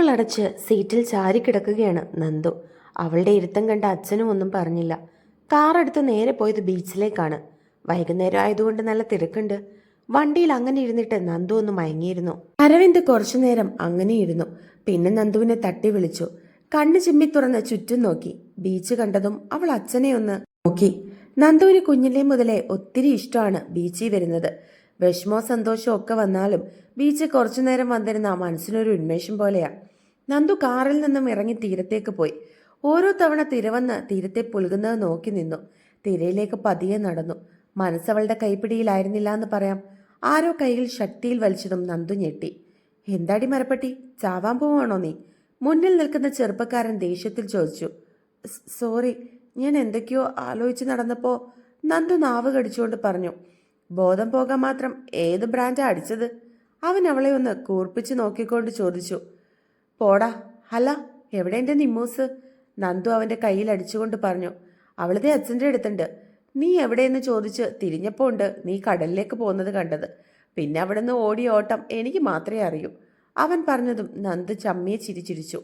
കണ്ണുകളടച്ച് സീറ്റിൽ ചാരിക്കിടക്കുകയാണ് നന്ദു. അവളുടെ ഇരുത്തം കണ്ട അച്ഛനും ഒന്നും പറഞ്ഞില്ല. കാർ എടുത്ത് നേരെ പോയത് ബീച്ചിലേക്കാണ്. വൈകുന്നേരം ആയതുകൊണ്ട് നല്ല തിരക്കുണ്ട്. വണ്ടിയിൽ അങ്ങനെ ഇരുന്നിട്ട് നന്ദു ഒന്ന് മയങ്ങിയിരുന്നു. അരവിന്ദ് കുറച്ചു നേരം അങ്ങനെ ഇരുന്നു. പിന്നെ നന്ദുവിനെ തട്ടി വിളിച്ചു. കണ്ണ് ചിമ്മി തുറന്ന് ചുറ്റും നോക്കി. ബീച്ച് കണ്ടതും അവൾ അച്ഛനെ ഒന്ന് നോക്കി. നന്ദുവിന് കുഞ്ഞിലെ മുതലേ ഒത്തിരി ഇഷ്ടമാണ് ബീച്ചിൽ വരുന്നത്. വിഷമോ സന്തോഷമോ ഒക്കെ വന്നാലും ബീച്ച് കുറച്ചു നേരം വന്നിരുന്ന മനസ്സിനൊരു ഉന്മേഷം പോലെയാ. നന്ദു കാറിൽ നിന്നും ഇറങ്ങി തീരത്തേക്ക് പോയി. ഓരോ തവണ തിരവന്ന് തീരത്തെ പുലുകുന്നത് നോക്കി നിന്നു. തിരയിലേക്ക് പതിയെ നടന്നു. മനസ്സവളുടെ കൈപ്പിടിയിലായിരുന്നില്ല എന്ന് പറയാം. ആരോ കൈയിൽ ശക്തിയിൽ വലിച്ചതും നന്ദു ഞെട്ടി. എന്താടി മരപ്പട്ടി? ചാവാൻ പോവാണോ നീ? മുന്നിൽ നിൽക്കുന്ന ചെറുപ്പക്കാരൻ ദേഷ്യത്തിൽ ചോദിച്ചു. സോറി ഞാൻ എന്തൊക്കെയോ ആലോചിച്ച് നടന്നപ്പോൾ നന്ദു നാവ് കടിച്ചുകൊണ്ട് പറഞ്ഞു ബോധം പോകാൻ മാത്രം ഏത് ബ്രാൻഡാ അടിച്ചത്? അവൻ അവളെ ഒന്ന് കൂർപ്പിച്ച് നോക്കിക്കൊണ്ട് ചോദിച്ചു പോടാ അല്ല എവിടെ എന്റെ നിമ്മൂസ്? നന്ദു അവന്റെ കയ്യിൽ അടിച്ചുകൊണ്ട് പറഞ്ഞു അവളതേ അച്ഛന്റെ അടുത്തുണ്ട്. നീ എവിടെയെന്ന് ചോദിച്ച് തിരിഞ്ഞപ്പോൾ ഉണ്ട് നീ കടലിലേക്ക് പോകുന്നത് കണ്ടത്. പിന്നെ അവിടെ നിന്ന് ഓടിയ ഓട്ടം എനിക്ക് മാത്രമേ അറിയൂ. അവൻ പറഞ്ഞതും നന്ദ് ചമ്മിയെ ചിരിച്ചിരിച്ചു.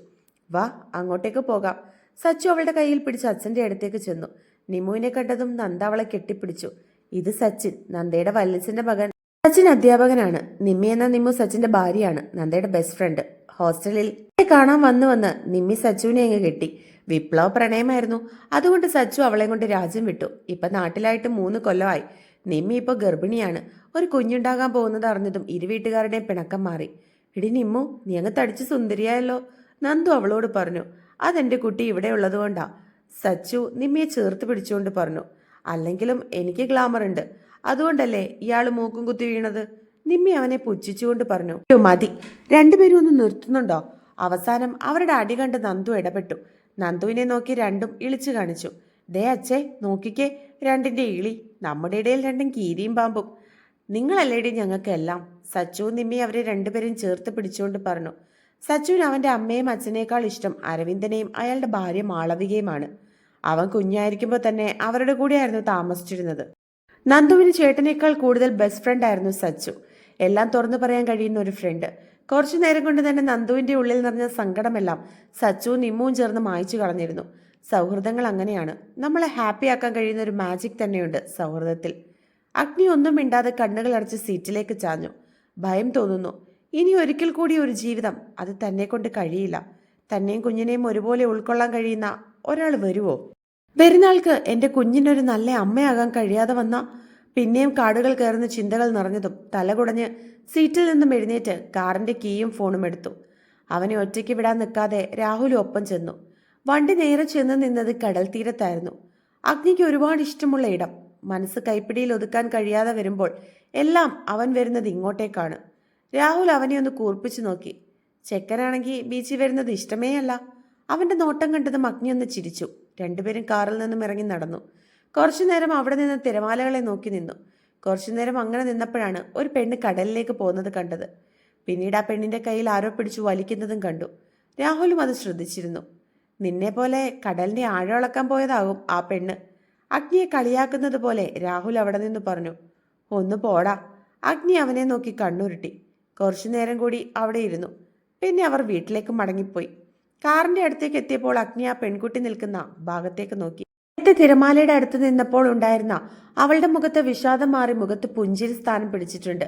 വാ അങ്ങോട്ടേക്ക് പോകാം. സച്ചു അവളുടെ കയ്യിൽ പിടിച്ച് അച്ഛന്റെ അടുത്തേക്ക് ചെന്നു. നിമുവിനെ കണ്ടതും നന്ദ അവളെ കെട്ടിപ്പിടിച്ചു. ഇത് സച്ചിൻ നന്ദയുടെ വല്യച്ഛന്റെ മകൻ. സച്ചിൻ അധ്യാപകനാണ്. നിമ്മി എന്ന നിമ്മു സച്ചിന്റെ ഭാര്യയാണ് നന്ദയുടെ ബെസ്റ്റ് ഫ്രണ്ട് ഹോസ്റ്റലിൽ. കാണാൻ വന്നു വന്ന് നിമ്മി സച്ചുവിനെ അങ്ങ് കെട്ടി. വിപ്ലവ പ്രണയമായിരുന്നു. അതുകൊണ്ട് സച്ചു അവളെ കൊണ്ട് രാജ്യം വിട്ടു. ഇപ്പൊ നാട്ടിലായിട്ട് മൂന്ന് കൊല്ലമായി. നിമ്മി ഇപ്പൊ ഗർഭിണിയാണ്. ഒരു കുഞ്ഞുണ്ടാകാൻ പോകുന്നത് അറിഞ്ഞതും ഇരുവീട്ടുകാരുടെയും പിണക്കം മാറി. ഇടി നിമ്മു നീ അങ്ങ് തടിച്ച് സുന്ദരിയായല്ലോ. നന്ദു അവളോട് പറഞ്ഞു അതെന്റെ കുട്ടി ഇവിടെ ഉള്ളതുകൊണ്ടാ സച്ചു നിമ്മിയെ ചേർത്ത് പിടിച്ചുകൊണ്ട് പറഞ്ഞു അല്ലെങ്കിലും എനിക്ക് ഗ്ലാമർ ഉണ്ട് അതുകൊണ്ടല്ലേ ഇയാൾ മൂക്കും കുത്തി വീണത്? നിമ്മി അവനെ പുച്ഛിച്ചുകൊണ്ട് പറഞ്ഞു "അയ്യോ, മതി. രണ്ടുപേരും ഒന്ന് നിർത്തുന്നുണ്ടോ? അവസാനം അവരുടെ അടി കണ്ട് നന്ദു ഇടപെട്ടു. നന്ദുവിനെ നോക്കി രണ്ടും ഇളിച്ചു കാണിച്ചു. ദേ അച്ഛേ നോക്കിക്കേ രണ്ടിന്റെ ഇളി. നമ്മുടെ ഇടയിൽ രണ്ടും കീരിയും പാമ്പും. നിങ്ങളല്ലേടി ഞങ്ങൾക്കെല്ലാം? സച്ചുവും നിമ്മി അവരെ രണ്ടുപേരും ചേർത്ത് പിടിച്ചുകൊണ്ട് പറഞ്ഞു. സച്ചുവിന് അവന്റെ അമ്മയും അച്ഛനേക്കാൾ ഇഷ്ടം അരവിന്ദനെയും അയാളുടെ ഭാര്യ മാളവികയുമാണ്. അവൻ കുഞ്ഞായിരിക്കുമ്പോൾ തന്നെ അവരുടെ കൂടെയായിരുന്നു താമസിച്ചിരുന്നത്. നന്ദുവിന് ചേട്ടനേക്കാൾ കൂടുതൽ ബെസ്റ്റ് ഫ്രണ്ട് ആയിരുന്നു സച്ചു. എല്ലാം തുറന്നു പറയാൻ കഴിയുന്ന ഒരു ഫ്രണ്ട് കുറച്ചു നേരം കൊണ്ട് തന്നെ നന്ദുവിന്റെ ഉള്ളിൽ നിറഞ്ഞ സങ്കടമെല്ലാം സച്ചുവും നിമ്മുവും ചേർന്ന് മായ്ച്ചു കളഞ്ഞിരുന്നു. സൗഹൃദങ്ങൾ അങ്ങനെയാണ്. നമ്മളെ ഹാപ്പി ആക്കാൻ കഴിയുന്ന ഒരു മാജിക് തന്നെയുണ്ട് സൗഹൃദത്തിൽ. അഗ്നി ഒന്നും മിണ്ടാതെ കണ്ണുകൾ അടച്ച് സീറ്റിലേക്ക് ചാഞ്ഞു. ഭയം തോന്നുന്നു. ഇനി ഒരിക്കൽ കൂടി ഒരു ജീവിതം അത് തന്നെ കൊണ്ട് കഴിയില്ല. തന്നെയും കുഞ്ഞിനെയും ഒരുപോലെ ഉൾക്കൊള്ളാൻ കഴിയുന്ന ഒരാൾ വരുവോ? വരുന്നാൾക്ക് എന്റെ കുഞ്ഞിനൊരു നല്ല അമ്മയാകാൻ കഴിയാതെ വന്ന പിന്നെയും കാടുകൾ കയറുന്ന ചിന്തകൾ നിറഞ്ഞതും തലകുടഞ്ഞ് സീറ്റിൽ നിന്നും എഴുന്നേറ്റ് കാറിന്റെ കീയും ഫോണും എടുത്തു. അവനെ ഒറ്റയ്ക്ക് വിടാൻ നിൽക്കാതെ രാഹുൽ ഒപ്പം ചെന്നു. വണ്ടി നേരെ ചെന്ന് നിന്നത് കടൽ തീരത്തായിരുന്നു. അഗ്നിക്ക് ഒരുപാട് ഇഷ്ടമുള്ള ഇടം. മനസ്സ് കൈപ്പിടിയിൽ ഒതുക്കാൻ കഴിയാതെ വരുമ്പോൾ എല്ലാം അവൻ വരുന്നത് ഇങ്ങോട്ടേക്കാണ്. രാഹുൽ അവനെ ഒന്ന് കൂർപ്പിച്ചു നോക്കി. ചെക്കനാണെങ്കിൽ ബീച്ചിൽ വരുന്നത് ഇഷ്ടമേയല്ല. അവന്റെ നോട്ടം കണ്ടതും അഗ്നി ഒന്ന് ചിരിച്ചു. രണ്ടുപേരും കാറിൽ നിന്നും ഇറങ്ങി നടന്നു. കുറച്ചു നേരം അവിടെ നിന്ന് തിരമാലകളെ നോക്കി നിന്നു. കുറച്ചു നേരം അങ്ങനെ നിന്നപ്പോഴാണ് ഒരു പെണ്ണ് കടലിലേക്ക് പോകുന്നത് കണ്ടത്. പിന്നീട് ആ പെണ്ണിന്റെ കയ്യിൽ ആരോ പിടിച്ചു വലിക്കുന്നതും കണ്ടു. രാഹുലും അത് ശ്രദ്ധിച്ചിരുന്നു. നിന്നെ പോലെ കടലിന്റെ ആഴമളക്കാൻ പോയതാകും ആ പെണ്ണ്. അഗ്നിയെ കളിയാക്കുന്നത് പോലെ രാഹുൽ അവിടെ നിന്ന് പറഞ്ഞു ഒന്ന് പോടാ. അഗ്നി അവനെ നോക്കി കണ്ണുരുട്ടി. കുറച്ചു നേരം കൂടി അവിടെ ഇരുന്നു. പിന്നെ അവർ വീട്ടിലേക്ക് മടങ്ങിപ്പോയി. കാറിന്റെ അടുത്തേക്ക് എത്തിയപ്പോൾ അഗ്നി ആ പെൺകുട്ടി നിൽക്കുന്ന ഭാഗത്തേക്ക് നോക്കി. നേരത്തെ തിരമാലയുടെ അടുത്ത് നിന്നപ്പോൾ ഉണ്ടായിരുന്ന അവളുടെ മുഖത്ത് വിഷാദം മാറി മുഖത്ത് പുഞ്ചിരി സ്ഥാനം പിടിച്ചിട്ടുണ്ട്.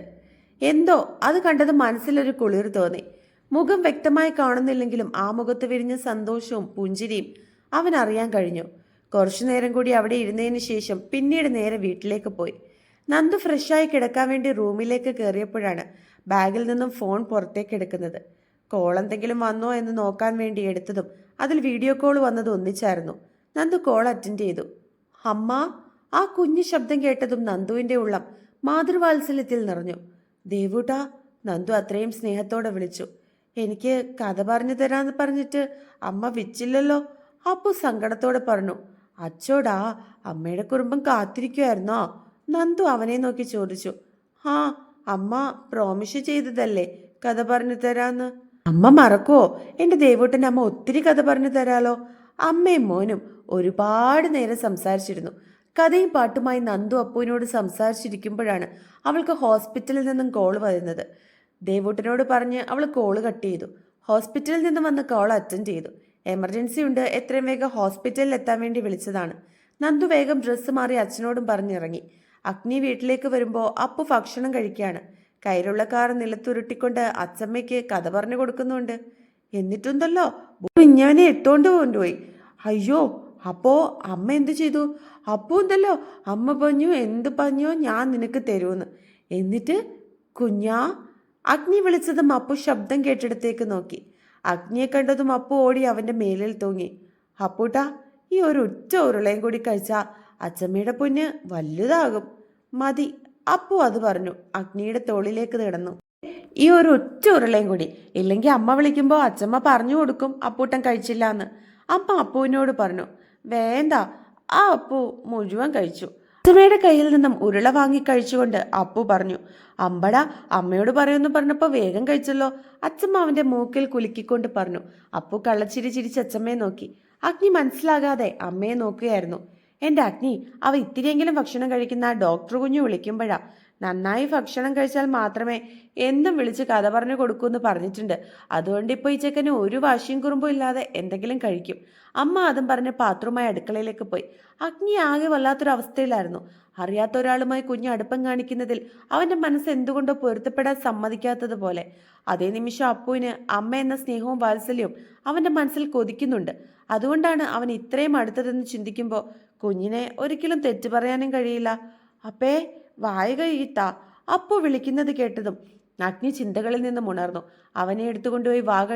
എന്തോ അത് കണ്ടത് മനസ്സിലൊരു കുളിർ തോന്നി. മുഖം വ്യക്തമായി കാണുന്നില്ലെങ്കിലും ആ മുഖത്ത് വിരിഞ്ഞ സന്തോഷവും പുഞ്ചിരിയും അവൻ അറിയാൻ കഴിഞ്ഞു. കുറച്ചു നേരം കൂടി അവിടെ ഇരുന്നതിന് ശേഷം പിന്നീട് നേരെ വീട്ടിലേക്ക് പോയി. നന്ദു ഫ്രഷായി കിടക്കാൻ വേണ്ടി റൂമിലേക്ക് കയറിയപ്പോഴാണ് ബാഗിൽ നിന്നും ഫോൺ പുറത്തേക്ക് എടുക്കുന്നത്. കോൾ എന്തെങ്കിലും വന്നോ എന്ന് നോക്കാൻ വേണ്ടി എടുത്തതും അതിൽ വീഡിയോ കോൾ വന്നത് ഒന്നിച്ചായിരുന്നു. നന്ദു കോൾ അറ്റൻഡ് ചെയ്തു. അമ്മ ആ കുഞ്ഞു ശബ്ദം കേട്ടതും നന്ദുവിന്റെ ഉള്ളം മാതൃവാത്സല്യത്തിൽ നിറഞ്ഞു. ദേവൂട്ട നന്ദു അത്രയും സ്നേഹത്തോടെ വിളിച്ചു. എനിക്ക് കഥ പറഞ്ഞു തരാന്ന് പറഞ്ഞിട്ട് അമ്മ വിച്ചില്ലല്ലോ. അപ്പു സങ്കടത്തോടെ പറഞ്ഞു അച്ചോടാ അമ്മയുടെ കുടുംബം കാത്തിരിക്കുമായിരുന്നോ നന്ദു അവനെ നോക്കി ചോദിച്ചു ആ അമ്മ പ്രോമിസ് ചെയ്തതല്ലേ കഥ പറഞ്ഞു തരാന്ന്? അമ്മ മറക്കുവോ? എന്റെ ദേവൂട്ടൻ അമ്മ ഒത്തിരി കഥ പറഞ്ഞു തരാലോ. അമ്മയും മോനും ഒരുപാട് നേരം സംസാരിച്ചിരുന്നു. കഥയും പാട്ടുമായി നന്ദു അപ്പുവിനോട് സംസാരിച്ചിരിക്കുമ്പോഴാണ് അവൾക്ക് ഹോസ്പിറ്റലിൽ നിന്നും കോൾ വരുന്നത്. ദേവൂട്ടനോട് പറഞ്ഞ് അവൾ കോൾ കട്ട് ചെയ്തു. ഹോസ്പിറ്റലിൽ നിന്നും വന്ന് കോൾ അറ്റൻഡ് ചെയ്തു. എമർജൻസി ഉണ്ട് എത്രയും വേഗം ഹോസ്പിറ്റലിൽ എത്താൻ വേണ്ടി വിളിച്ചതാണ്. നന്ദു വേഗം ഡ്രസ്സ് മാറി അച്ഛനോടും പറഞ്ഞിറങ്ങി. അഗ്നി വീട്ടിലേക്ക് വരുമ്പോൾ അപ്പു ഭക്ഷണം കഴിക്കുകയാണ് കയ്യിലുള്ള കാർ നിലത്തുരുട്ടിക്കൊണ്ട് അച്ഛമ്മയ്ക്ക് കഥ പറഞ്ഞു കൊടുക്കുന്നുണ്ട്. എന്നിട്ടുണ്ടല്ലോ കുഞ്ഞവനെ എത്തോണ്ട് കൊണ്ടുപോയി. അയ്യോ അപ്പോ അമ്മ എന്ത് ചെയ്തു? അപ്പൂ ഉണ്ടല്ലോ. അമ്മ പറഞ്ഞു എന്ത് പറഞ്ഞോ ഞാൻ നിനക്ക് തരുമെന്ന് എന്നിട്ട് കുഞ്ഞാ അഗ്നി വിളിച്ചതും അപ്പു ശബ്ദം കേട്ടിടത്തേക്ക് നോക്കി. അഗ്നിയെ കണ്ടതും അപ്പു ഓടി അവന്റെ മേലിൽ തൂങ്ങി. അപ്പൂട്ടാ ഈ ഒരു ഉച്ച ഉരുളയും കൂടി കഴിച്ചാൽ അച്ചമ്മയുടെ പൊന്ന് വലുതാകും. മതി. അപ്പു അത് പറഞ്ഞു. അഗ്നിയുടെ തോളിലേക്ക് കിടന്നു ഈ ഒരു ഉച്ച ഉരുളയും കൂടി. ഇല്ലെങ്കിൽ അമ്മ വിളിക്കുമ്പോൾ അച്ചമ്മ പറഞ്ഞു കൊടുക്കും അപ്പൂട്ടൻ കഴിച്ചില്ല എന്ന് അമ്മ അപ്പുവിനോട് പറഞ്ഞു. വേണ്ട. ആ അപ്പു മുഴുവൻ കഴിച്ചു. അച്ചമ്മയുടെ കയ്യിൽ നിന്നും ഉരുള വാങ്ങി കഴിച്ചുകൊണ്ട് അപ്പു പറഞ്ഞു അമ്പട അമ്മയോട് പറയുമെന്ന് പറഞ്ഞപ്പോൾ വേഗം കഴിച്ചല്ലോ. അച്ഛമ്മ അവന്റെ മൂക്കിൽ കുലുക്കിക്കൊണ്ട് പറഞ്ഞു അപ്പു കള്ളച്ചിരി ചിരിച്ച് അച്ഛമ്മയെ നോക്കി. അഗ്നി മനസ്സിലാകാതെ അമ്മയെ നോക്കുകയായിരുന്നു. എന്റെ അഗ്നി അവ ഇത്തിരിയെങ്കിലും ഭക്ഷണം കഴിക്കുന്ന ഡോക്ടർ കുഞ്ഞു വിളിക്കുമ്പോഴാ നന്നായി ഭക്ഷണം കഴിച്ചാൽ മാത്രമേ എന്നും വിളിച്ച് കഥ പറഞ്ഞു കൊടുക്കൂ എന്ന് പറഞ്ഞിട്ടുണ്ട്. അതുകൊണ്ട് ഇപ്പോൾ ഈ ചെക്കന് ഒരു വാശിയും കുറുമ്പും ഇല്ലാതെ എന്തെങ്കിലും കഴിക്കും. അമ്മ അതും പറഞ്ഞ് പാത്രവുമായി അടുക്കളയിലേക്ക് പോയി. അഗ്നി ആകെ വല്ലാത്തൊരു അവസ്ഥയിലായിരുന്നു അറിയാത്ത ഒരാളുമായി കുഞ്ഞ് അടുപ്പം കാണിക്കുന്നതിൽ അവന്റെ മനസ്സ് എന്തുകൊണ്ടോ പൊരുത്തപ്പെടാൻ സമ്മതിക്കാത്തതുപോലെ. അതേ നിമിഷം അപ്പുവിന് അമ്മ എന്ന സ്നേഹവും വാത്സല്യവും അവന്റെ മനസ്സിൽ കൊതിക്കുന്നുണ്ട്. അതുകൊണ്ടാണ് അവൻ ഇത്രയും അടുത്തതെന്ന് ചിന്തിക്കുമ്പോൾ കുഞ്ഞിനെ ഒരിക്കലും തെറ്റു പറയാനും കഴിയില്ല. അപ്പേ വായ കഴിയിട്ട അപ്പു വിളിക്കുന്നത് കേട്ടതും അഗ്നി ചിന്തകളിൽ നിന്നും ഉണർന്നു. അവനെ എടുത്തുകൊണ്ടുപോയി വാ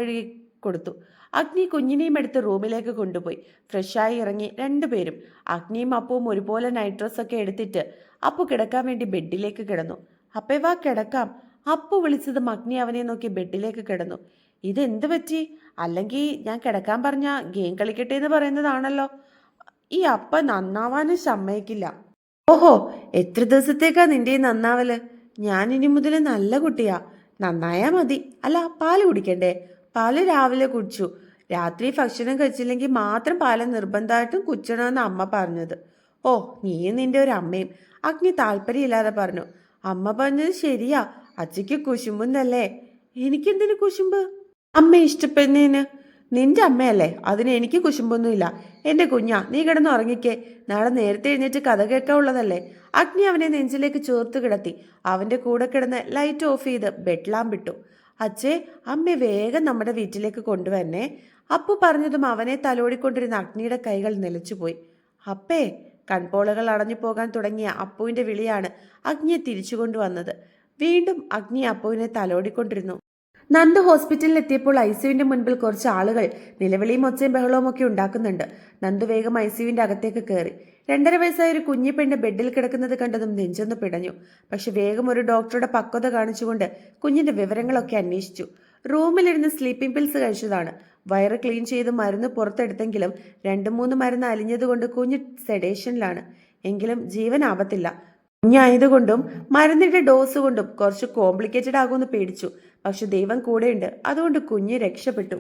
കൊടുത്തു. അഗ്നി കുഞ്ഞിനെയും എടുത്ത് റൂമിലേക്ക് കൊണ്ടുപോയി. ഫ്രഷായി ഇറങ്ങി രണ്ടുപേരും അഗ്നിയും അപ്പുവും ഒരുപോലെ നൈറ്റ് ഡ്രസ്സൊക്കെ എടുത്തിട്ട് അപ്പു കിടക്കാൻ വേണ്ടി ബെഡിലേക്ക് കിടന്നു. അപ്പേ വാ കിടക്കാം. അപ്പു വിളിച്ചതും അഗ്നി അവനെ നോക്കി ബെഡിലേക്ക് കിടന്നു. ഇതെന്ത് പറ്റി? അല്ലെങ്കിൽ ഞാൻ കിടക്കാൻ പറഞ്ഞ ഗെയിം കളിക്കട്ടെ എന്ന് പറയുന്നതാണല്ലോ. ഈ അപ്പ നന്നാവാനും സമ്മതിക്കില്ല. ഓഹോ എത്ര ദിവസത്തേക്കാ നിന്റെ നന്നാവൽ? ഞാൻ ഇനി മുതൽ നല്ല കുട്ടിയാ. നന്നായാ മതി. അല്ല പാൽ കുടിക്കണ്ടേ? പാൽ രാവിലെ കുടിച്ചു. രാത്രി ഭക്ഷണം കഴിച്ചില്ലെങ്കിൽ മാത്രം പാൽ നിർബന്ധമായിട്ടും കുച്ചണമെന്ന് അമ്മ പറഞ്ഞത്. ഓ നീയും നിന്റെ ഒരു അമ്മയും. അഗ്നി താല്പര്യമില്ലാതെ പറഞ്ഞു. അമ്മ പറഞ്ഞത് ശരിയാ. അച്ഛയ്ക്ക് കുശുമ്പെന്നല്ലേ? എനിക്കെന്തിനു കുശുമ്പ്? അമ്മ ഇഷ്ടപ്പെടുന്നതിന് നിന്റെ അമ്മയല്ലേ? അതിന് എനിക്ക് കുശുമ്പൊന്നുമില്ല. എന്റെ കുഞ്ഞാ നീ കിടന്ന് ഉറങ്ങിക്കേ. നാളെ നേരത്തെ എഴുന്നേറ്റ് കഥ കേൾക്കാനുള്ളതല്ലേ അഗ്നി അവനെ നെഞ്ചിലേക്ക് ചേർത്ത് കിടത്തി. അവന്റെ കൂടെ കിടന്ന് ലൈറ്റ് ഓഫ് ചെയ്ത് ബെഡ്ലാം വിട്ടു. അച്ഛേ അമ്മ വേഗം നമ്മുടെ വീട്ടിലേക്ക് കൊണ്ടുവന്നെ അപ്പു പറഞ്ഞതും അവനെ തലോടിക്കൊണ്ടിരുന്ന അഗ്നിയുടെ കൈകൾ നിലച്ചുപോയി. അപ്പേ കൺപോളകൾ അടഞ്ഞു പോകാൻ തുടങ്ങിയ അപ്പുവിന്റെ വിളിയാണ് അഗ്നിയെ തിരിച്ചു കൊണ്ടുവന്നത് വീണ്ടും അഗ്നി അപ്പുവിനെ തലോടിക്കൊണ്ടിരുന്നു. നന്ദു ഹോസ്പിറ്റലിൽ എത്തിയപ്പോൾ ഐ സിയുവിന്റെ മുൻപിൽ കുറച്ച് ആളുകൾ നിലവിളിയും ഒച്ചയും ബഹളവും ഒക്കെ ഉണ്ടാക്കുന്നുണ്ട്. നന്ദു വേഗം ഐ സിയുവിന്റെ അകത്തേക്ക് കയറി രണ്ടര വയസ്സായ ഒരു കുഞ്ഞി പെണ്ണ് ബെഡിൽ കിടക്കുന്നത് കണ്ടതും നെഞ്ചൊന്ന് പിടഞ്ഞു. പക്ഷെ വേഗം ഒരു ഡോക്ടറുടെ പക്വത കാണിച്ചുകൊണ്ട് കുഞ്ഞിന്റെ വിവരങ്ങളൊക്കെ അന്വേഷിച്ചു. റൂമിലിരുന്ന് സ്ലീപ്പിംഗ് പിൽസ് കഴിച്ചതാണ്. വയറ് ക്ലീൻ ചെയ്ത് മരുന്ന് പുറത്തെടുത്തെങ്കിലും രണ്ടു മൂന്ന് മരുന്ന് അലിഞ്ഞതുകൊണ്ട് കുഞ്ഞ് സെഡേഷനിലാണ്. എങ്കിലും ജീവൻ ആപത്തില്ല. കുഞ്ഞായതുകൊണ്ടും മരുന്നിന്റെ ഡോസ് കൊണ്ടും കുറച്ച് കോംപ്ലിക്കേറ്റഡ് ആകുമെന്ന് പേടിച്ചു. പക്ഷെ ദൈവം കൂടെയുണ്ട്. അതുകൊണ്ട് കുഞ്ഞ് രക്ഷപ്പെട്ടു.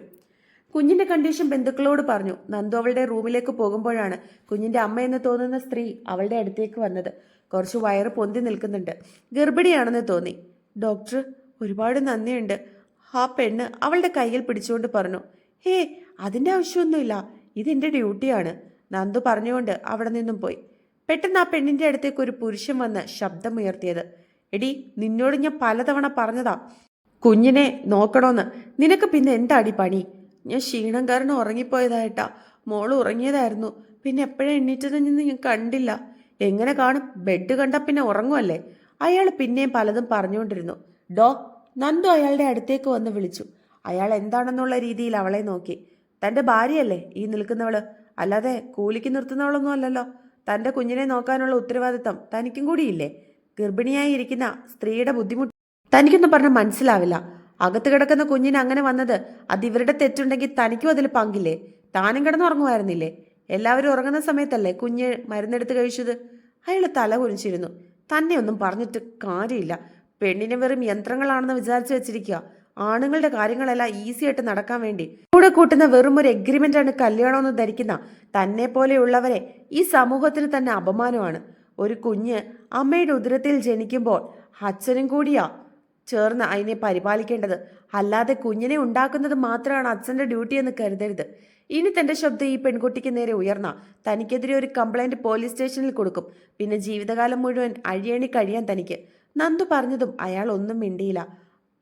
കുഞ്ഞിന്റെ കണ്ടീഷൻ ബന്ധുക്കളോട് പറഞ്ഞു. നന്ദു അവളുടെ റൂമിലേക്ക് പോകുമ്പോഴാണ് കുഞ്ഞിന്റെ അമ്മ എന്ന് തോന്നുന്ന സ്ത്രീ അവളുടെ അടുത്തേക്ക് വന്നത്. കുറച്ച് വയറ് പൊന്തി നിൽക്കുന്നുണ്ട്. ഗർഭിണിയാണെന്ന് തോന്നി. ഡോക്ടർ ഒരുപാട് നന്ദിയുണ്ട്. ആ പെണ്ണ് അവളുടെ കയ്യിൽ പിടിച്ചുകൊണ്ട് പറഞ്ഞു. ഹേ അതിന്റെ ആവശ്യമൊന്നുമില്ല. ഇതെന്റെ ഡ്യൂട്ടിയാണ്. നന്ദു പറഞ്ഞുകൊണ്ട് അവിടെ നിന്നും പോയി. പെട്ടെന്ന് ആ പെണ്ണിന്റെ അടുത്തേക്ക് ഒരു പുരുഷൻ വന്ന് ശബ്ദമുയർത്തിയത്. എടി നിന്നോട് ഞാൻ പലതവണ പറഞ്ഞതാ. കുഞ്ഞിനെ നോക്കണോന്ന്. നിനക്ക് പിന്നെ എന്താടി പണി? ഞാൻ ക്ഷീണം കാരണം ഉറങ്ങിപ്പോയതായിട്ടാ. മോൾ ഉറങ്ങിയതായിരുന്നു. പിന്നെ എപ്പോഴാ എണ്ണീറ്റതെന്ന് ഞാൻ കണ്ടില്ല. എങ്ങനെ കാണും? ബെഡ് കണ്ട പിന്നെ ഉറങ്ങുമല്ലേ അയാൾ പിന്നെയും പലതും പറഞ്ഞുകൊണ്ടിരുന്നു. ഡോ നന്ദു അയാളുടെ അടുത്തേക്ക് വന്ന് വിളിച്ചു. അയാൾ എന്താണെന്നുള്ള രീതിയിൽ അവളെ നോക്കി. തന്റെ ഭാര്യയല്ലേ ഈ നിൽക്കുന്നവൾ? അല്ലാതെ കൂലിക്ക് നിർത്തുന്നവളൊന്നും അല്ലല്ലോ. തന്റെ കുഞ്ഞിനെ നോക്കാനുള്ള ഉത്തരവാദിത്തം തനിക്കും കൂടിയില്ലേ? ഗർഭിണിയായി ഇരിക്കുന്ന സ്ത്രീയുടെ ബുദ്ധിമുട്ട് തനിക്കൊന്നും പറഞ്ഞാൽ മനസ്സിലാവില്ല. അകത്ത് കിടക്കുന്ന കുഞ്ഞിന് അങ്ങനെ വന്നത് അത് ഇവരുടെ തെറ്റുണ്ടെങ്കിൽ തനിക്കും അതിൽ പങ്കില്ലേ? താനും കിടന്നുറങ്ങുമായിരുന്നില്ലേ എല്ലാവരും ഉറങ്ങുന്ന സമയത്തല്ലേ കുഞ്ഞ് മരുന്നെടുത്ത് കഴിച്ചത്? അയാൾ തല കുനിച്ചിരുന്നു. തന്നെ ഒന്നും പറഞ്ഞിട്ട് കാര്യമില്ല. പെണ്ണിനെ വെറും യന്ത്രങ്ങളാണെന്ന് വിചാരിച്ചു വെച്ചിരിക്കുക ആണുങ്ങളുടെ കാര്യങ്ങളെല്ലാം ഈസി ആയിട്ട് നടക്കാൻ വേണ്ടി. കൂടെ കൂട്ടുന്ന വെറും ഒരു എഗ്രിമെന്റ് ആണ് കല്യാണം എന്ന് ധരിക്കുന്ന തന്നെ പോലെയുള്ളവരെ ഈ സമൂഹത്തിന് തന്നെ അപമാനമാണ്. ഒരു കുഞ്ഞ് അമ്മയുടെ ഉദരത്തിൽ ജനിക്കുമ്പോൾ അച്ഛനും കൂടിയാ ചേർന്ന് അതിനെ പരിപാലിക്കേണ്ടത്. അല്ലാതെ കുഞ്ഞിനെ ഉണ്ടാക്കുന്നത് മാത്രമാണ് അച്ഛന്റെ ഡ്യൂട്ടി എന്ന് കരുതരുത്. ഇനി തന്റെ ശബ്ദം ഈ പെൺകുട്ടിക്ക് നേരെ ഉയർന്ന തനിക്കെതിരെ ഒരു കംപ്ലൈന്റ് പോലീസ് സ്റ്റേഷനിൽ കൊടുക്കും. പിന്നെ ജീവിതകാലം മുഴുവൻ അഴിയണി കഴിയാൻ തനിക്ക്. നന്ദു പറഞ്ഞതും അയാൾ ഒന്നും മിണ്ടിയില്ല.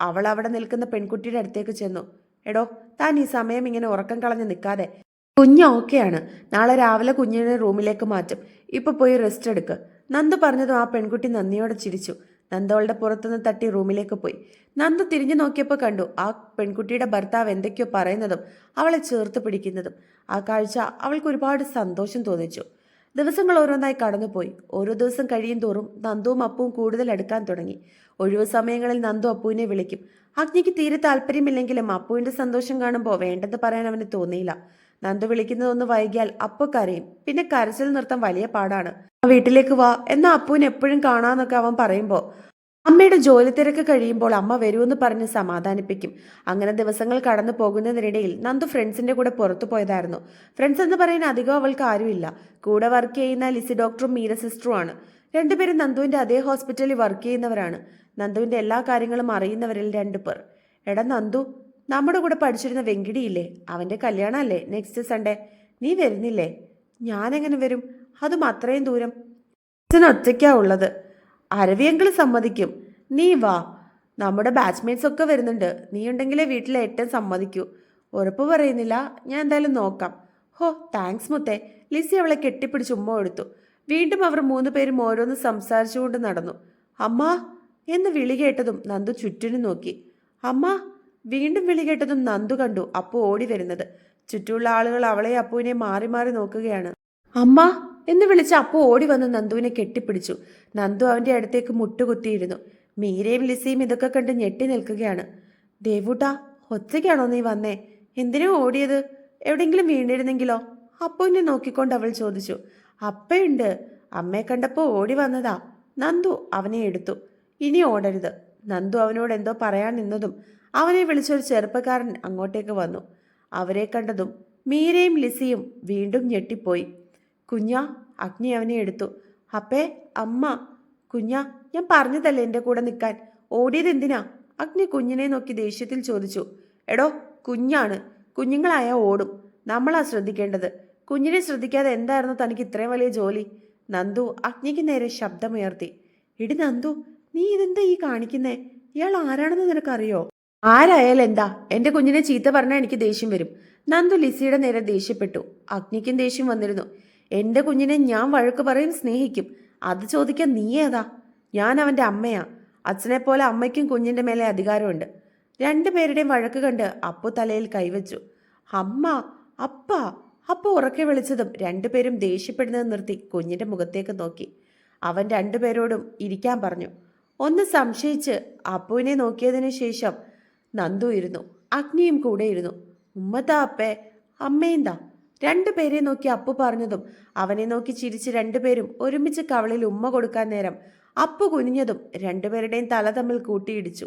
അവൾ അവിടെ നിൽക്കുന്ന പെൺകുട്ടിയുടെ അടുത്തേക്ക് ചെന്നു. എടോ താൻ ഈ സമയം ഇങ്ങനെ ഉറക്കം കളഞ്ഞ് നിൽക്കാതെ. കുഞ്ഞ് ഓക്കെയാണ്. നാളെ രാവിലെ കുഞ്ഞിനെ റൂമിലേക്ക് മാറ്റും. ഇപ്പൊ പോയി റെസ്റ്റ് എടുക്ക്. നന്ദു പറഞ്ഞതും ആ പെൺകുട്ടി നന്ദിയോടെ ചിരിച്ചു. നന്ദവളുടെ പുറത്തുനിന്ന് തട്ടി റൂമിലേക്ക് പോയി. നന്ദു തിരിഞ്ഞു നോക്കിയപ്പോൾ കണ്ടു ആ പെൺകുട്ടിയുടെ ഭർത്താവ് എന്തൊക്കെയോ പറയുന്നതും അവളെ ചേർത്ത് പിടിക്കുന്നതും. ആ കാഴ്ച അവൾക്ക് ഒരുപാട് സന്തോഷം തോന്നിച്ചു. ദിവസങ്ങൾ ഓരോന്നായി കടന്നുപോയി. ഓരോ ദിവസം കഴിയും തോറും നന്ദുവും അപ്പുവും കൂടുതൽ അടുക്കാൻ തുടങ്ങി. ഒഴിവു സമയങ്ങളിൽ നന്ദു അപ്പുവിനെ വിളിക്കും. അഗ്നിക്ക് തീരെ താല്പര്യമില്ലെങ്കിലും അപ്പുവിന്റെ സന്തോഷം കാണുമ്പോൾ വേണ്ടെന്ന് പറയാൻ അവന് തോന്നിയില്ല. നന്ദു വിളിക്കുന്നതൊന്ന് വൈകിയാൽ അപ്പു കരയും. പിന്നെ കരച്ചിൽ നിർത്താൻ വലിയ പാടാണ്. വീട്ടിലേക്ക് വാ. എന്നാ അപ്പുവിനെപ്പോഴും കാണാന്നൊക്കെ അവൻ പറയുമ്പോൾ അമ്മയുടെ ജോലി തിരക്ക് കഴിയുമ്പോൾ അമ്മ വരുമെന്ന് പറഞ്ഞ് സമാധാനിപ്പിക്കും. അങ്ങനെ ദിവസങ്ങൾ കടന്നു പോകുന്നതിനിടയിൽ നന്ദു ഫ്രണ്ട്സിന്റെ കൂടെ പുറത്തു പോയതായിരുന്നു. ഫ്രണ്ട്സ് എന്ന് പറയാൻ അധികം അവൾക്ക് ആരുമില്ല. കൂടെ വർക്ക് ചെയ്യുന്ന ലിസി ഡോക്ടറും മീര സിസ്റ്ററുമാണ് രണ്ടുപേരും നന്ദുവിന്റെ അതേ ഹോസ്പിറ്റലിൽ വർക്ക് ചെയ്യുന്നവരാണ്. നന്ദുവിന്റെ എല്ലാ കാര്യങ്ങളും അറിയുന്നവരിൽ രണ്ടു പേർ. എടാ നന്ദു നമ്മുടെ കൂടെ പഠിച്ചിരുന്ന വെങ്കിടിയില്ലേ അവന്റെ കല്യാണമല്ലേ നെക്സ്റ്റ് സൺഡേ നീ വരുന്നില്ലേ? ഞാനെങ്ങനെ വരും? അതും അത്രയും ദൂരം. ഒറ്റയ്ക്കാ ഉള്ളത്. അരവിയെങ്കിൽ സമ്മതിക്കും. നീ വാ. നമ്മുടെ ബാച്ച്മേറ്റ്സ് ഒക്കെ വരുന്നുണ്ട്. നീ ഉണ്ടെങ്കിലേ വീട്ടിൽ ഏറ്റവും സമ്മതിക്കൂ. ഉറപ്പ് പറയുന്നില്ല. ഞാൻ എന്തായാലും നോക്കാം. ഹോ താങ്ക്സ് മുത്തേ. ലിസി അവളെ കെട്ടിപ്പിടിച്ച് ഉമ്മ എടുത്തു. വീണ്ടും അവർ മൂന്ന് പേരും ഓരോന്ന് സംസാരിച്ചുകൊണ്ട് നടന്നു. അമ്മ എന്ന് വിളി കേട്ടതും നന്ദു ചുറ്റിനും നോക്കി. അമ്മ വീണ്ടും വിളി കേട്ടതും നന്ദു കണ്ടു. അപ്പു ഓടി വരുന്നത്. ചുറ്റുമുള്ള ആളുകൾ അവളെ അപ്പുവിനെ മാറി മാറി നോക്കുകയാണ്. അമ്മ എന്ന് വിളിച്ച് അപ്പു ഓടി വന്ന് നന്ദുവിനെ കെട്ടിപ്പിടിച്ചു. നന്ദു അവന്റെ അടുത്തേക്ക് മുട്ടുകുത്തിയിരുന്നു. മീരയും ലിസിയും ഇതൊക്കെ കണ്ട് ഞെട്ടി നിൽക്കുകയാണ്. ദേവൂട്ടാ ഒറ്റയ്ക്കാണോ നീ വന്നേ? എന്തിനാ ഓടിയത്? എവിടെയെങ്കിലും വീണിരുന്നെങ്കിലോ? അപ്പുവിനെ നോക്കിക്കൊണ്ട് അവൾ ചോദിച്ചു. അപ്പയുണ്ട്. അമ്മയെ കണ്ടപ്പോൾ ഓടി വന്നതാ. നന്ദു അവനെ എടുത്തു. ഇനി ഓടരുത്. നന്ദു അവനോട് എന്തോ പറയാൻ നിന്നതും അവനെ വിളിച്ചൊരു ചെറുപ്പക്കാരൻ അങ്ങോട്ടേക്ക് വന്നു. അവരെ കണ്ടതും മീരയും ലിസിയും വീണ്ടും ഞെട്ടിപ്പോയി. കുഞ്ഞ അഗ്നി അവനെ എടുത്തു. അപ്പേ അമ്മ കുഞ്ഞ ഞാൻ പറഞ്ഞതല്ലേ എന്റെ കൂടെ നിൽക്കാൻ? ഓടിയത് എന്തിനാ? അഗ്നി കുഞ്ഞിനെ നോക്കി ദേഷ്യത്തിൽ ചോദിച്ചു. എടോ കുഞ്ഞാണ്. കുഞ്ഞുങ്ങളായ ഓടും. നമ്മളാ ശ്രദ്ധിക്കേണ്ടത്. കുഞ്ഞിനെ ശ്രദ്ധിക്കാതെ എന്തായിരുന്നു തനിക്ക് ഇത്രയും വലിയ ജോലി? നന്ദു അഗ്നിക്ക് നേരെ ശബ്ദമുയർത്തി. ഇടി നന്ദു നീ ഇതെന്താ ഈ കാണിക്കുന്നേ? ഇയാൾ ആരാണെന്ന് നിനക്കറിയോ? ആരായാലും എന്താ? എന്റെ കുഞ്ഞിനെ ചീത്ത പറഞ്ഞാൽ എനിക്ക് ദേഷ്യം വരും. നന്ദു ലിസിയുടെ നേരെ ദേഷ്യപ്പെട്ടു. അഗ്നിക്കും ദേഷ്യം വന്നിരുന്നു. എന്റെ കുഞ്ഞിനെ ഞാൻ വഴക്ക് പറയും സ്നേഹിക്കും. അത് ചോദിക്കാൻ നീ ഏതാ? ഞാൻ അവന്റെ അമ്മയാ. അച്ഛനെ പോലെ അമ്മയ്ക്കും കുഞ്ഞിന്റെ മേലെ അധികാരമുണ്ട്. രണ്ടുപേരുടെയും വഴക്ക് കണ്ട് അപ്പു തലയിൽ കൈവച്ചു. അമ്മ അപ്പ അപ്പ ഉറക്കെ വിളിച്ചതും രണ്ടുപേരും ദേഷ്യപ്പെടുന്നത് നിർത്തി കുഞ്ഞിന്റെ മുഖത്തേക്ക് നോക്കി. അവൻ രണ്ടുപേരോടും ഇരിക്കാൻ പറഞ്ഞു. ഒന്ന് സംശയിച്ച് അപ്പുവിനെ നോക്കിയതിനു ശേഷം നന്ദു ഇരുന്നു. അഗ്നിയും കൂടെ ഇരുന്നു. ഉമ്മതാ അപ്പേ അമ്മയെന്താ രണ്ടുപേരെ നോക്കി അപ്പു പറഞ്ഞതും അവനെ നോക്കി ചിരിച്ച് രണ്ടുപേരും ഒരുമിച്ച് കവളിൽ ഉമ്മ കൊടുക്കാൻ നേരം അപ്പു കുനിഞ്ഞതും രണ്ടുപേരുടെയും തല തമ്മിൽ കൂട്ടിയിടിച്ചു.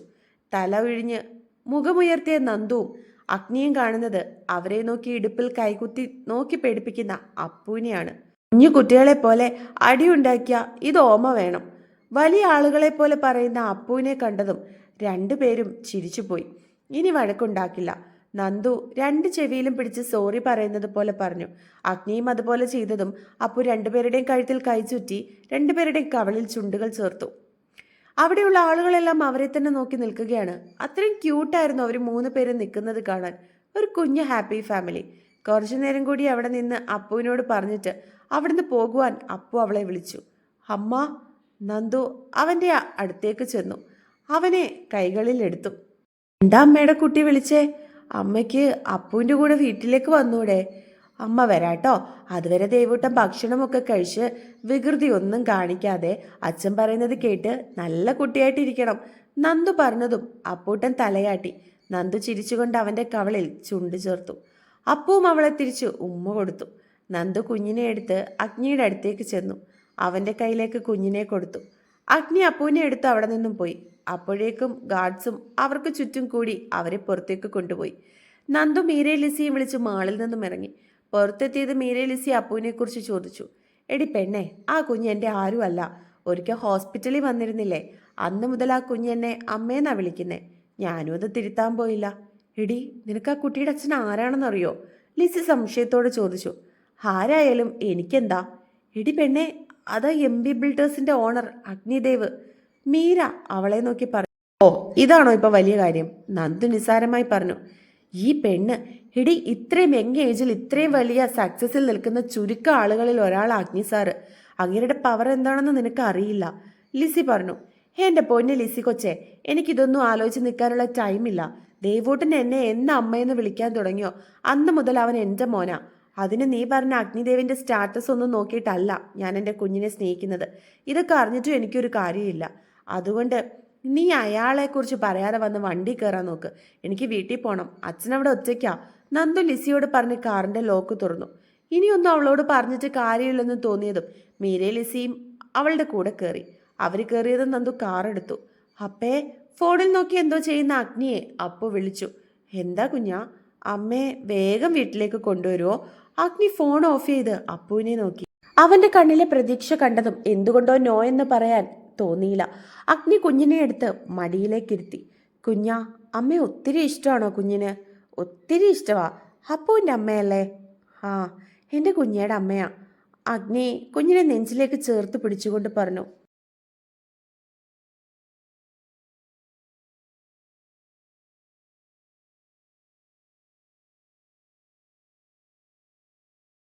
തല ഒഴിഞ്ഞ് മുഖമുയർത്തിയ നന്ദുവും അഗ്നിയും കാണുന്നത് അവരെ നോക്കി ഇടുപ്പിൽ കൈകുത്തി നോക്കി പേടിപ്പിക്കുന്ന അപ്പുവിനെയാണ്. കുഞ്ഞു കുട്ടികളെ പോലെ അടിയുണ്ടാക്കിയ ഇത് ഓമ വേണം. വലിയ ആളുകളെ പോലെ പറയുന്ന അപ്പുവിനെ കണ്ടതും രണ്ടുപേരും ചിരിച്ചുപോയി. ഇനി വഴക്കുണ്ടാക്കില്ല. നന്ദു രണ്ട് ചെവിയിലും പിടിച്ച് സോറി പറയുന്നത് പോലെ പറഞ്ഞു. അഗ്നിയും അതുപോലെ ചെയ്തതും അപ്പു രണ്ടുപേരുടെയും കഴുത്തിൽ കൈചുറ്റി രണ്ടുപേരുടെയും കവളിൽ ചുണ്ടുകൾ ചേർത്തു. അവിടെയുള്ള ആളുകളെല്ലാം അവരെ തന്നെ നോക്കി നിൽക്കുകയാണ്. അത്രയും ക്യൂട്ടായിരുന്നു അവർ മൂന്ന് പേര് നിൽക്കുന്നത് കാണാൻ. ഒരു കുഞ്ഞ് ഹാപ്പി ഫാമിലി കുറച്ചു നേരം കൂടി അവിടെ നിന്ന് അപ്പുവിനോട് പറഞ്ഞിട്ട് അവിടുന്ന് പോകുവാൻ അപ്പു അവളെ വിളിച്ചു. അമ്മ നന്ദു അവന്റെ അടുത്തേക്ക് ചെന്നു. അവനെ കൈകളിൽ എടുത്തു എന്താ അമ്മയുടെ കുട്ടി വിളിച്ചേ? അമ്മയ്ക്ക് അപ്പുവിന്റെ കൂടെ വീട്ടിലേക്ക് വന്നൂടെ. അമ്മ വരാട്ടോ. അതുവരെ ദേവൂട്ടം ഭക്ഷണമൊക്കെ കഴിച്ച് വികൃതി ഒന്നും കാണിക്കാതെ അച്ഛൻ പറയുന്നത് കേട്ട് നല്ല കുട്ടിയായിട്ടിരിക്കണം. നന്ദു പറഞ്ഞതും അപ്പൂട്ടൻ തലയാട്ടി. നന്ദു ചിരിച്ചുകൊണ്ട് അവന്റെ കവളിൽ ചുണ്ടു ചേർത്തു. അപ്പുവും അവളെ തിരിച്ച് ഉമ്മ കൊടുത്തു. നന്ദു കുഞ്ഞിനെ എടുത്ത് അഗ്നിയുടെ അടുത്തേക്ക് ചെന്നു. അവന്റെ കയ്യിലേക്ക് കുഞ്ഞിനെ കൊടുത്തു. അഗ്നി അപ്പുവിനെ എടുത്ത് അവിടെ നിന്നും പോയി. അപ്പോഴേക്കും ഗാർഡ്സും അവർക്ക് ചുറ്റും കൂടി അവരെ പുറത്തേക്ക് കൊണ്ടുപോയി. നന്ദു മീരേ ലിസിയെ വിളിച്ച് മാളിൽ നിന്നും ഇറങ്ങി. പുറത്തെത്തിയത് മീരേ ലിസി അപ്പുവിനെ കുറിച്ച് ചോദിച്ചു. എടി പെണ്ണെ ആ കുഞ്ഞ് എന്റെ ആരുമല്ല. ഒരിക്കൽ ഹോസ്പിറ്റലിൽ വന്നിരുന്നില്ലേ? അന്ന് മുതൽ ആ കുഞ്ഞെന്നെ അമ്മേന്നാ വിളിക്കുന്നേ. ഞാനും അത് തിരുത്താൻ പോയില്ല. എടി നിനക്ക് ആ കുട്ടിയുടെ അച്ഛൻ ആരാണെന്നറിയോ? ലിസി സംശയത്തോടെ ചോദിച്ചു. ആരായാലും എനിക്കെന്താ? എടി പെണ്ണെ അതാ എം ബി ബിൽഡേഴ്സിന്റെ ഓണർ അഗ്നിദേവ്. മീര അവളെ നോക്കി പറഞ്ഞു ഓ ഇതാണോ ഇപ്പൊ വലിയ കാര്യം? നന്ദു നിസാരമായി പറഞ്ഞു. ഈ പെണ്ണ് ഹിടി ഇത്രയും യങ് ഏജിൽ ഇത്രയും വലിയ സക്സസിൽ നിൽക്കുന്ന ചുരുക്ക ആളുകളിൽ ഒരാൾ അഗ്നി സാറ് അങ്ങേരുടെ പവർ എന്താണെന്ന് നിനക്ക് അറിയില്ല. ലിസി പറഞ്ഞു. എന്റെ പൊന്ന് ലിസി കൊച്ചെ എനിക്കിതൊന്നും ആലോചിച്ച് നിൽക്കാനുള്ള ടൈമില്ല ദേവൂട്ടൻ എന്നെ എന്ന് അമ്മയെന്ന് വിളിക്കാൻ തുടങ്ങിയോ? അന്ന് മുതൽ അവൻ എന്റെ മോന. അതിന് നീ പറഞ്ഞ അഗ്നിദേവിന്റെ സ്റ്റാറ്റസ് ഒന്നും നോക്കിയിട്ടല്ല ഞാൻ എന്റെ കുഞ്ഞിനെ സ്നേഹിക്കുന്നത്. ഇതൊക്കെ അറിഞ്ഞിട്ടും എനിക്കൊരു കാര്യമില്ല. അതുകൊണ്ട് നീ അയാളെക്കുറിച്ച് പറയാതെ വന്ന് വണ്ടി കയറാൻ നോക്ക്. എനിക്ക് വീട്ടിൽ പോകണം അച്ഛനവിടെ ഒറ്റയ്ക്കാ. നന്ദു ലിസിയോട് പറഞ്ഞ് കാറിന്റെ ലോക്ക് തുറന്നു. ഇനിയൊന്നും അവളോട് പറഞ്ഞിട്ട് കാര്യമില്ലെന്ന് തോന്നിയതും മീരെ ലിസിയും അവളുടെ കൂടെ കയറി. അവർ കയറിയതും നന്ദു കാറെടുത്തു അപ്പേ ഫോണിൽ നോക്കി എന്തോ ചെയ്യുന്ന അഗ്നിയെ അപ്പു വിളിച്ചു. എന്താ കുഞ്ഞാ? അമ്മേ വേഗം വീട്ടിലേക്ക് കൊണ്ടുവരുമോ അഗ്നി ഫോൺ ഓഫ് ചെയ്ത് അപ്പുവിനെ നോക്കി. അവന്റെ കണ്ണിലെ പ്രതീക്ഷ കണ്ടതും എന്തുകൊണ്ടോ നോ എന്ന് പറയാൻ തോന്നിയില്ല. അഗ്നി കുഞ്ഞിനെ എടുത്ത് മടിയിലേക്കിരുത്തി. കുഞ്ഞാ അമ്മ ഒത്തിരി ഇഷ്ടമാണോ കുഞ്ഞിന്? ഒത്തിരി ഇഷ്ടമാ. അപ്പുവിന്റെ അമ്മയല്ലേ? ആ എന്റെ കുഞ്ഞിയുടെ അമ്മയാ. അഗ്നി കുഞ്ഞിനെ നെഞ്ചിലേക്ക് ചേർത്ത് പിടിച്ചുകൊണ്ട് പറഞ്ഞു.